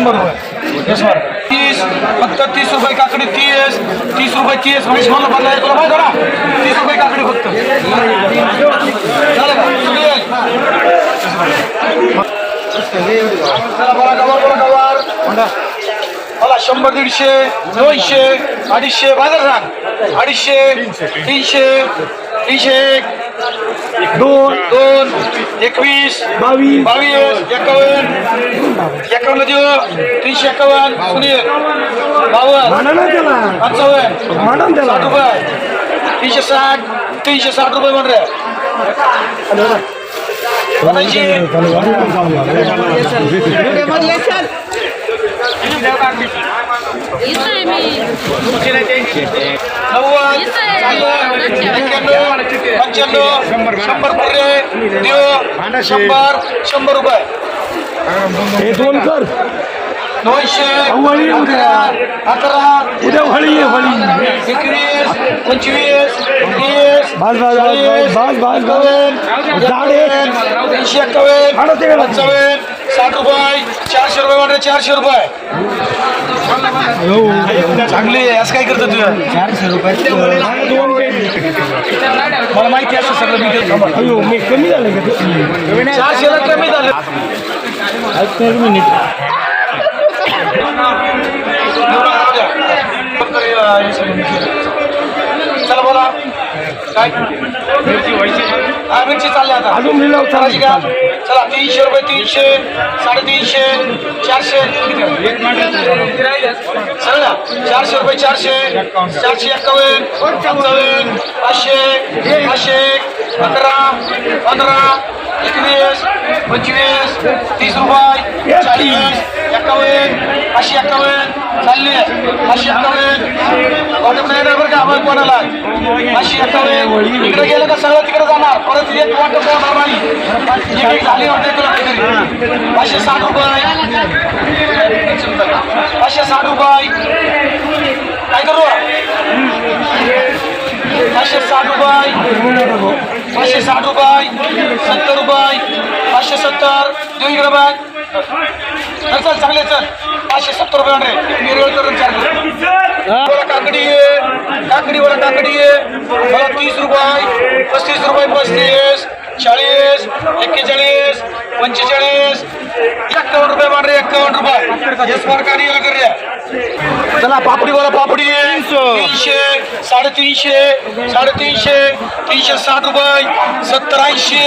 शंभर रुपये यस बरं तीस फक्त तीस रुपये काकडी तीस तीस रुपये तीस म्हणजे मला बदला तुला माहिती आहे ना तीस रुपये काकडी फक्त झालं का सगळी आहे. चला बोला गवार बोला गवार मला शंभर दीडशे दोनशे अडीचशे बाजार सांग अडीचशे तीनशे तीनशे एक दोन दोन एकवीस बावीस बावीस एकावन्न एकावन्न देऊ तीनशे एकावन्न सुनील बावन्न पंचावन्न साठ रुपये. तीनशे साठ तीनशे साठ रुपये म्हण रे ऐंशी इथं आहे मी नव्वद एक्क्याण्णव पंच्याण्णव शंभर पुरे देव शंभर शंभर रुपये हे दोन कर दोनशे अव्वळी अकरा अकरा उद्या हळी आहे हळी एकवीस पंचवीस तीस बस, बस, बस, चाळीस, बस, बस, बस. एकावन्न, झाड आहे. एकावन्न, तीनशे एकावन्न झाडं ते गेलं. पंचावन्न साठ रुपये चारशे रुपये म्हणजे चारशे रुपये. चांगली आहे असं काय करतो तुझं चारशे रुपये मला माहिती असं सगळं मी कमी झालं? चारशेला कमी झालं. एक मिनिट चला बोला. काय हा मिरची चालली आता. अजून लिलाव चालू चला तीनशे रुपये तीनशे साडेतीनशे चारशे. चला चारशे रुपये चारशे. चारशे एक्कावन्न पंचावन्न पाचशे पाचशे अकरा पंधरा एकवीस पंचवीस तीस रुपये. चाळीस एक्कावन्न पाचशे एक्कावन्न चालले पाचशे एक्कावन्न नाही बरं का आपण कोणाला? पाचशे एक्कावन्न इकडे गेलं का सगळं तिकडे जाणार. परत एक वाटप होणार नाही झाली वाटते तुला काहीतरी पाचशे साठ रुपये सत्तर देऊ इकडे बघ चल चांगले चल. पाचशे सत्तर रुपये आणले निर्वेळ करून मला काकडी आहे काकडी मला काकडी आहे मला तीस रुपये पस्तीस रुपये पस्तीस चाळीस एक्केचाळीस पंचेचाळीस एक्कावन्न रुपये मान रे एक्कावन्न रुपये यस सरकारी कर रे चला पापडी वाला पापडी तीनशे साडेतीनशे साडेतीनशे तीनशे साठ रुपये सत्तर ऐंशी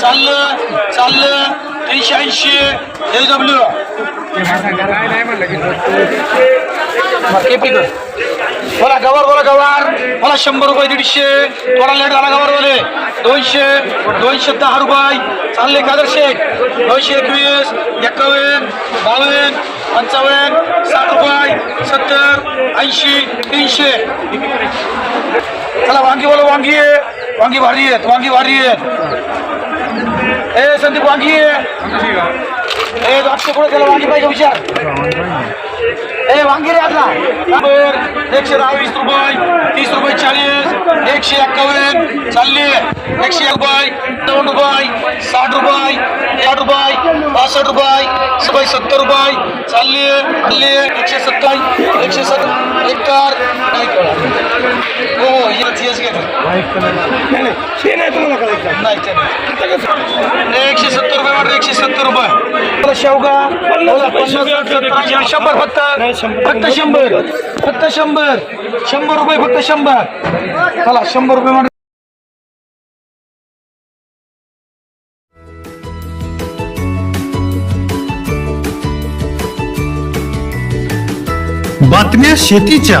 चाललं चाललं. तीनशे ऐंशी ए डब्ल्यू केपी कर बोला गवार बोला गवार. मला शंभर रुपये दीडशे. थोडा लेट झाला गवार बोले दोनशे दोनशे दहा रुपये. चालले कादर शेख दोनशे एकवीस एकावन्न बावन्न पंचावन्न साठ रुपये सत्तर ऐंशी तीनशे. चला वांगी बोला वांगी. आहे वांगी भारी आहेत वांगी भारी आहेत. ए संदीप वांगी आहे ए आपल्या पुढे त्याला वांगी पाहिजे विचार. ए वांगी रे आपला. नंबर एकशे दहा वीस रुपये तीस रुपये चाळीस एकशे एक्कावन्न चालले एकशे एक रुपये दोन रुपये साठ रुपये साठ रुपये पासष्ट रुपये सबाई सत्तर रुपये चालले चालले एकशे सत्तर एकशे सत्तर एकार हो हो घेतो नाही नाही ते नाही तुम्हाला करायचं नाही ते नाही. एकशे सत्तर रुपये एकशे सत्तर रुपये. शेवगा. पन्नास, शंभर फक्त. फक्त शंभर. फक्त शंभर. शंभर रुपये फक्त शंभर. चला शंभर रुपये मध्ये बातम्या शेतीच्या.